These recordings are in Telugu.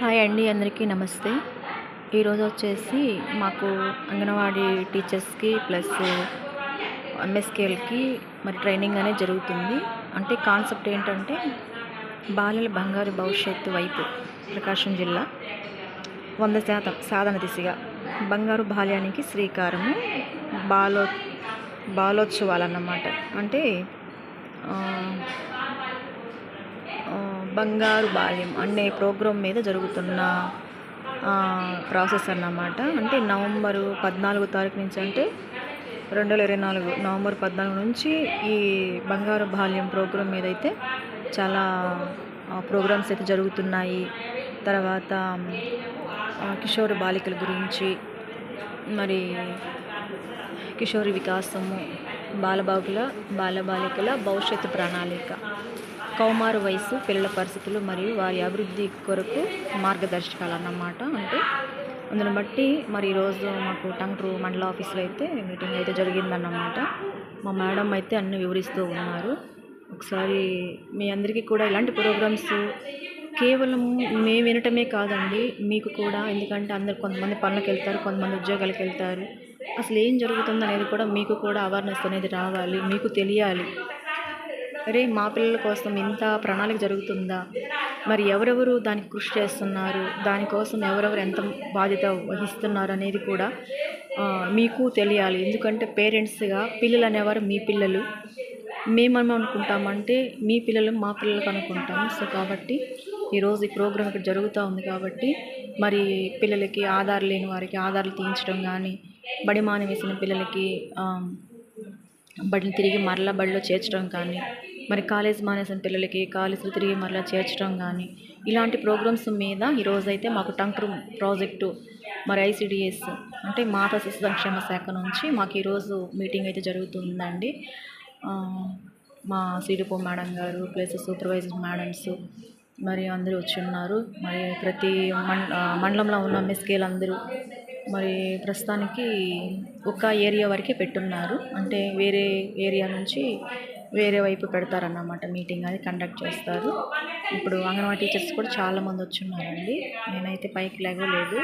హాయ్ అండి అందరికీ నమస్తే. ఈరోజు వచ్చేసి మాకు అంగన్వాడీ టీచర్స్కి ప్లస్ ఎంఎస్కేఎల్కి మరి ట్రైనింగ్ అనేది జరుగుతుంది. అంటే కాన్సెప్ట్ ఏంటంటే బాలల బంగారు భవిష్యత్తు వైపు ప్రకాశం జిల్లా వంద శాతం సాధన దిశగా బంగారు బాల్యానికి శ్రీకారము బాలో బాలోత్సవాలు అన్నమాట అంటే బంగారు బాల్యం అనే ప్రోగ్రాం మీద జరుగుతున్న ప్రాసెస్ అన్నమాట. అంటే నవంబరు పద్నాలుగో తారీఖు నుంచి అంటే రెండు వేల ఇరవై నాలుగు నవంబర్ పద్నాలుగు నుంచి ఈ బంగారు బాల్యం ప్రోగ్రాం మీద అయితే చాలా ప్రోగ్రామ్స్ అయితే జరుగుతున్నాయి. తర్వాత ఆ, కిషోర బాలికల గురించి మరి కిషోరి వికాసము బాలబాగుల బాలబాలికల భవిష్యత్తు ప్రణాళిక. కౌమార వయసు పిల్లల పరిస్థితులు మరియు వారి అభివృద్ధి కొరకు మార్గదర్శకాలు అన్నమాట అంటే అందుని బట్టి మరి ఈరోజు మాకు టంగ్ట్రూ మండల ఆఫీస్లో అయితే మీటింగ్ అయితే జరిగిందన్నమాట. మా మేడం అయితే అన్ని వివరిస్తూ ఉన్నారు. ఒకసారి మీ అందరికీ కూడా ఇలాంటి ప్రోగ్రామ్స్ కేవలం మేము వినటమే కాదండి మీకు కూడా. ఎందుకంటే అందరు కొంతమంది పనులకు వెళ్తారు కొంతమంది ఉద్యోగాలకు వెళ్తారు. అసలు ఏం జరుగుతుంది అనేది కూడా మీకు కూడా అవేర్నెస్ అనేది రావాలి మీకు తెలియాలి. అరే మా పిల్లల కోసం ఇంత ప్రణాళిక జరుగుతుందా? మరి ఎవరెవరు దానికి కృషి చేస్తున్నారు? దానికోసం ఎవరెవరు ఎంత బాధ్యత వహిస్తున్నారు అనేది కూడా మీకు తెలియాలి. ఎందుకంటే పేరెంట్స్గా పిల్లలు అనేవారు మీ పిల్లలు. మేమేమో అనుకుంటామంటే మీ పిల్లలు మా పిల్లలకు అనుకుంటాం. సో కాబట్టి ఈరోజు ఈ ప్రోగ్రామ్ ఇక్కడ జరుగుతూ ఉంది కాబట్టి మరి పిల్లలకి ఆధార్ లేని వారికి ఆధార్లు తీయించడం కానీ బడి మాని వేసిన పిల్లలకి బడిని తిరిగి మరలా బడిలో చేర్చడం కానీ మరి కాలేజ్ మానేసిన పిల్లలకి కాలేజీలు తిరిగి మరలా చేర్చడం కానీ ఇలాంటి ప్రోగ్రామ్స్ మీద ఈరోజు అయితే మాకు టంక్రూమ్ ప్రాజెక్టు మరి ఐసిడిఎస్ అంటే మాతా శిశు సంక్షేమ శాఖ నుంచి మాకు ఈరోజు మీటింగ్ అయితే జరుగుతుందండి. మా సిడిపో మేడం గారు ప్లస్ సూపర్వైజర్ మేడమ్స్ మరి అందరూ వచ్చి ఉన్నారు. మరి ప్రతి మండలంలో ఉన్న మెస్కేలు అందరూ మరి ప్రస్తుతానికి ఒక ఏరియా వరకే పెట్టున్నారు. అంటే వేరే ఏరియా నుంచి వేరే వైపు పెడతారన్నమాట మీటింగ్ అది కండక్ట్ చేస్తారు. ఇప్పుడు అంగన్వాడీ టీచర్స్ కూడా చాలామంది వచ్చిన్నారండి. నేనైతే పైకి లేగలేదు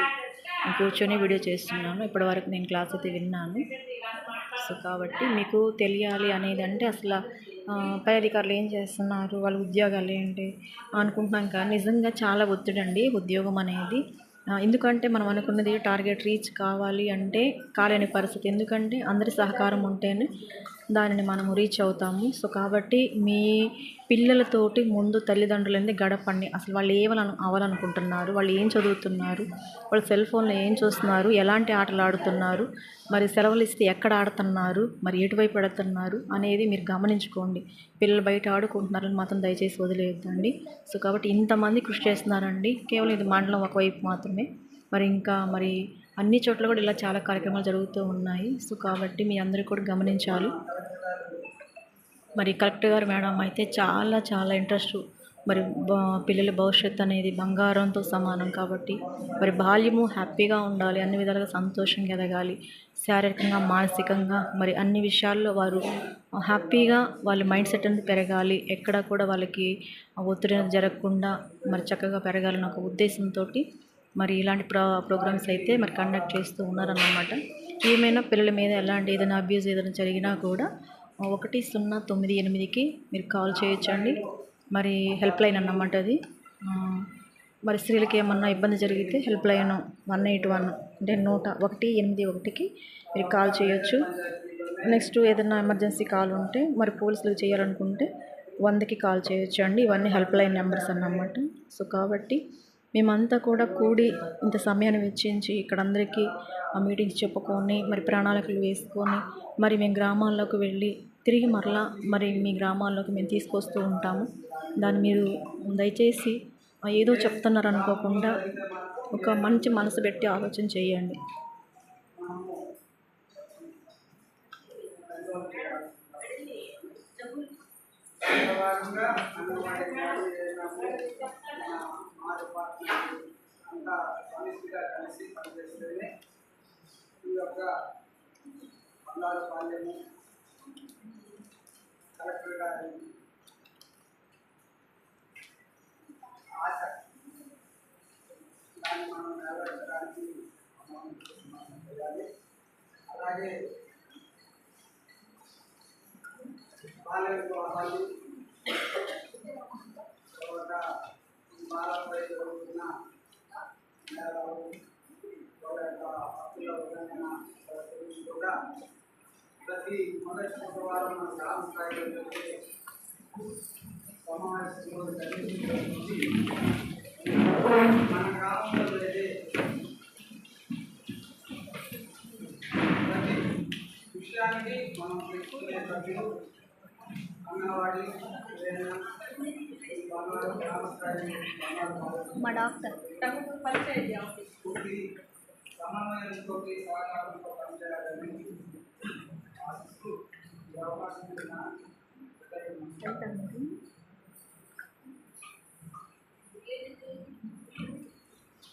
కూర్చొని వీడియో చేస్తున్నాను. ఇప్పటి వరకు నేను క్లాస్ అయితే విన్నాను. సో కాబట్టి మీకు తెలియాలి అనేది అంటే అసలు పై అధికారులు ఏం చేస్తున్నారు? వాళ్ళ ఉద్యోగాలు ఏంటి? అనుకుంటున్నాం కానీ నిజంగా చాలా ఒత్తిడండి ఉద్యోగం అనేది. ఎందుకంటే మనం అనుకున్నది టార్గెట్ రీచ్ కావాలి అంటే కాలేని పరిస్థితి. ఎందుకంటే అందరి సహకారం ఉంటేనే దానిని మనము రీచ్ అవుతాము. సో కాబట్టి మీ పిల్లలతోటి ముందు తల్లిదండ్రులనేది గడపండి. అసలు వాళ్ళు ఏమని అవ్వాలనుకుంటున్నారు? వాళ్ళు ఏం చదువుతున్నారు? వాళ్ళు సెల్ ఫోన్లో ఏం చూస్తున్నారు? ఎలాంటి ఆటలు ఆడుతున్నారు? మరి సెలవులు ఇస్తే ఎక్కడ ఆడుతున్నారు? మరి ఎటువైపు ఆడుతున్నారు అనేది మీరు గమనించుకోండి. పిల్లలు బయట ఆడుకుంటున్నారని మాత్రం దయచేసి వదిలేయద్దండి. సో కాబట్టి ఇంతమంది కృషి చేస్తున్నారండి. కేవలం ఇది మండలం ఒకవైపు మాత్రమే. మరి ఇంకా మరి అన్ని చోట్ల కూడా ఇలా చాలా కార్యక్రమాలు జరుగుతూ ఉన్నాయి. సో కాబట్టి మీ అందరూ కూడా గమనించాలి. మరి కలెక్టర్ గారు మేడం అయితే చాలా చాలా ఇంట్రెస్ట్. మరి పిల్లల భవిష్యత్తు అనేది బంగారంతో సమానం కాబట్టి మరి బాల్యము హ్యాపీగా ఉండాలి అన్ని విధాలుగా సంతోషంగా ఎదగాలి. శారీరకంగా మానసికంగా మరి అన్ని విషయాల్లో వారు హ్యాపీగా వాళ్ళ మైండ్ సెట్ అనేది పెరగాలి. ఎక్కడ కూడా వాళ్ళకి ఒత్తిడి జరగకుండా మరి చక్కగా పెరగాలని ఒక ఉద్దేశంతో మరి ఇలాంటి ప్రో ప్రోగ్రామ్స్ అయితే మరి కండక్ట్ చేస్తూ ఉన్నారన్నమాట. ఏమైనా పిల్లల మీద ఎలాంటి ఏదైనా అబ్యూస్ ఏదైనా జరిగినా కూడా ఒకటి సున్నా తొమ్మిది ఎనిమిదికి మీరు కాల్ చేయొచ్చండి. మరి హెల్ప్ లైన్ అన్నమాట అది. మరి స్త్రీలకి ఏమన్నా ఇబ్బంది జరిగితే help line one eight one అంటే నూట ఒకటి ఎనిమిది ఒకటికి మీరు కాల్ చేయొచ్చు. నెక్స్ట్ ఏదైనా ఎమర్జెన్సీ కాల్ ఉంటే మరి పోలీసులకు చేయాలనుకుంటే వందకి కాల్ చేయొచ్చు అండి ఇవన్నీ హెల్ప్ లైన్ నెంబర్స్ అన్నమాట. సో కాబట్టి మేమంతా కూడా కూడి ఇంత సమయాన్ని వెచ్చించి ఇక్కడ అందరికీ ఆ మీటింగ్స్ చెప్పుకొని మరి ప్రణాళికలు వేసుకొని మరి మేము గ్రామాల్లోకి వెళ్ళి తిరిగి మరలా మరి మీ గ్రామాల్లోకి మేము తీసుకొస్తూ ఉంటాము. దాన్ని మీరు దయచేసి ఏదో చెప్తున్నారు అనుకోకుండా ఒక మంచి మనసు పెట్టి ఆలోచన చేయండి. మా డిపార్ట్మెంట్ అంతా సమస్యగా కలిసి పనిచేస్తేనే ఈ యొక్క పల్లారు బాల్యము కలెక్టర్ గారి ఆశ దాన్ని మనం నెరవేర్చడానికి చేయాలి అలాగే బాల్యం ఆడాలి మొదటి శుక్రవారం మన గ్రామ స్థాయిలో జరిగే సమావేశంలో జరిగింది మన గ్రామంలో జరిగే ప్రతి విషయానికి మనం పెట్టుకునే సభ్యులు అంగన్వాడీ ఏదైనా ఈ బంగారు గ్రామ స్థాయి బంగారు బాలలు మా డాక్టర్ పూర్తి సమన్వయంతో సహకారంతో పనిచేయాలని ఆశిస్తూ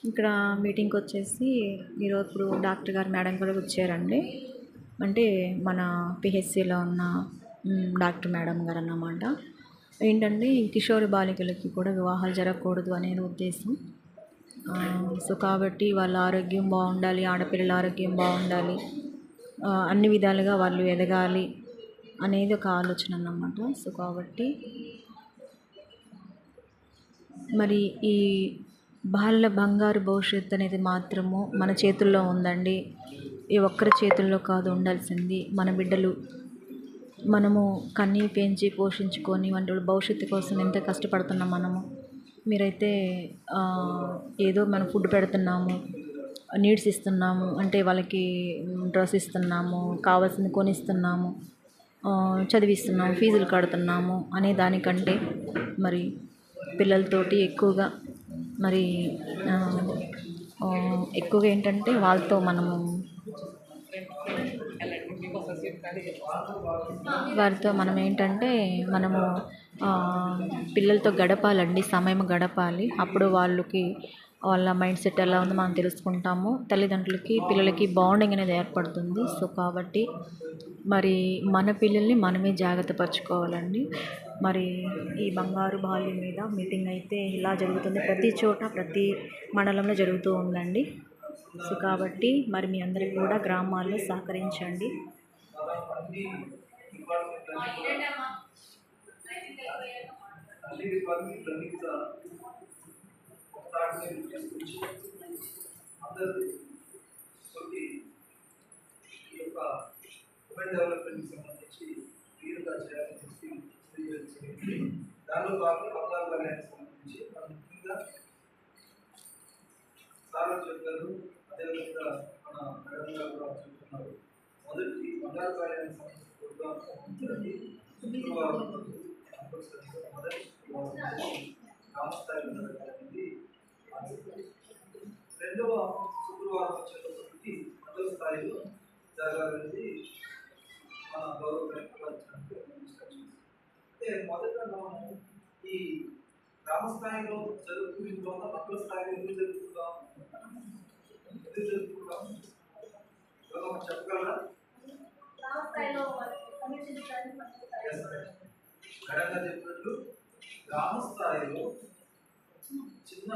ఇక్కడ మీటింగ్కి వచ్చేసి ఈరోజు ఇప్పుడు డాక్టర్ గారు మేడం కూడా వచ్చారండి. అంటే మన పిహెచ్సిలో ఉన్న డాక్టర్ మేడం గారు అన్నమాట. ఏంటంటే ఈ కిషోర బాలికలకి కూడా వివాహాలు జరగకూడదు అనేది ఉద్దేశం. సో కాబట్టి వాళ్ళ ఆరోగ్యం బాగుండాలి ఆడపిల్లల ఆరోగ్యం బాగుండాలి. అన్ని విధాలుగా వాళ్ళు ఎదగాలి. అనేది ఒక ఆలోచన అన్నమాట. సో కాబట్టి మరి ఈ బాల బంగారు భవిష్యత్తు అనేది మాత్రము మన చేతుల్లో ఉందండి. ఈ ఒక్కరి చేతుల్లో కాదు ఉండాల్సింది మన బిడ్డలు. మనము కన్నీ పెంచి పోషించుకొని వంటి భవిష్యత్తు కోసం ఎంత కష్టపడుతున్నాం మనము. మీరైతే ఏదో మనం ఫుడ్ పెడుతున్నాము నీడ్స్ ఇస్తున్నాము అంటే వాళ్ళకి డ్రెస్ ఇస్తున్నాము కావాల్సింది కొనిస్తున్నాము. చదివిస్తున్నాము ఫీజులు కడుతున్నాము అనే దానికంటే మరి పిల్లలతోటి ఎక్కువగా మరి ఎక్కువగా ఏంటంటే వాళ్ళతో మనము వారితో మనం ఏంటంటే మనము పిల్లలతో గడపాలండి సమయం గడపాలి. అప్పుడు వాళ్ళకి వాళ్ళ మైండ్ సెట్ ఎలా ఉందో మనం తెలుసుకుంటాము. తల్లిదండ్రులకి పిల్లలకి బాండింగ్ అనేది ఏర్పడుతుంది. సో కాబట్టి మరి మన పిల్లల్ని మనమే జాగ్రత్త పరచుకోవాలండి. మరి ఈ బంగారు బాల్యం మీద మీటింగ్ అయితే ఇలా జరుగుతుంది. ప్రతి చోట ప్రతి మండలంలో జరుగుతూ ఉందండి. సో కాబట్టి మరి మీ అందరికీ కూడా గ్రామాల్లో సహకరించండి అన్ని డిపార్ట్మెంట్ అన్ని డిపార్ట్మెంట్ అన్ని కూడా ఒక తాటి మీద తీసుకొచ్చి అందరూ కొన్ని ఈ యొక్క ఉమెన్ డెవలప్మెంట్కి సంబంధించి వీరుగా చేయాలని చెప్పి తెలియజేసింది దానిలో భాగంగా బంగారు కళ్యాణానికి సంబంధించి మనం ముఖ్యంగా సార్ చెప్పారు అదేవిధంగా మన మేడం గారు కూడా చెప్తున్నారు మొదటి బంగారు కళ్యాణానికి సంబంధించిన ప్రోగ్రామ్ సంబంధించి శుక్రవారం మొదటి శుక్రవారం గ్రామస్థాయిలో జరగాలనేది ఆలోచన. రెండవ శుక్రవారం వచ్చేటప్పటికి మండల స్థాయిలో జరగాలనేది మన గౌరవ ఇన్స్ట్రక్షన్స్ అంటే మొదట మనము ఈ గ్రామ స్థాయిలో జరుగుతున్న తర్వాత మండల స్థాయిలో ఎందుకు జరుగుతుందాం ఎందుకు జరుగుతుందాం ఎవరైనా చెప్పగలరా? గారు చెప్పినట్లు గ్రామ స్థాయిలో చిన్న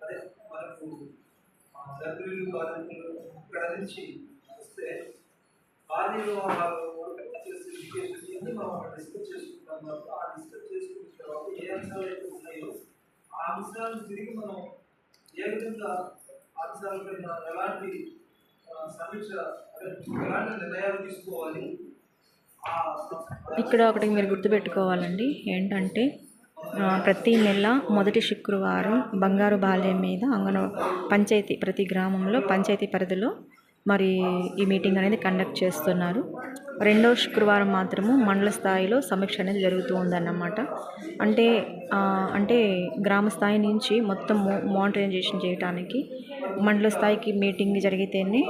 అదే మనకు గర్భిణీలు బాధితులు ఇక్కడ నుంచి వస్తే చేసే మనం డిస్కస్ చేసుకుంటాం? కాబట్టి ఆ డిస్కస్ చేసుకున్న తర్వాత ఏ అంశాలు అయితే ఉన్నాయో ఆ అంశాలను తిరిగి మనం ఏ విధంగా అంశాలపైన ఎలాంటి సమీక్ష ఎలాంటి నిర్ణయాలు తీసుకోవాలి? ఇక్కడ ఒకటి మీరు గుర్తుపెట్టుకోవాలండి. ఏంటంటే ప్రతి నెల మొదటి శుక్రవారం బంగారు బాల్యం మీద అంగన పంచాయతీ ప్రతి గ్రామంలో పంచాయతీ పరిధిలో మరి ఈ మీటింగ్ అనేది కండక్ట్ చేస్తున్నారు. రెండవ శుక్రవారం మాత్రము మండల స్థాయిలో సమీక్ష అనేది జరుగుతూ ఉందన్నమాట. అంటే అంటే గ్రామ స్థాయి నుంచి మొత్తం మానిటరైజేషన్ చేయడానికి మండల స్థాయికి మీటింగ్ జరిగితేనే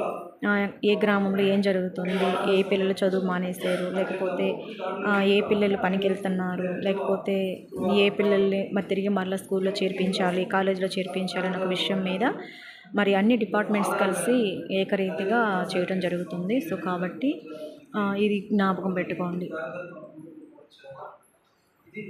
ఏ గ్రామంలో ఏం జరుగుతుంది ఏ పిల్లలు చదువు మానేశారు లేకపోతే ఏ పిల్లలు పనికి వెళ్తున్నారు లేకపోతే ఏ పిల్లల్ని మరి తిరిగి మరలా స్కూల్లో చేర్పించాలి కాలేజీలో చేర్పించాలి అనే ఒక విషయం మీద మరి అన్ని డిపార్ట్మెంట్స్ కలిసి ఏకరీతిగా చేయడం జరుగుతుంది. సో కాబట్టి ఇది జ్ఞాపకం పెట్టుకోండి. ఇది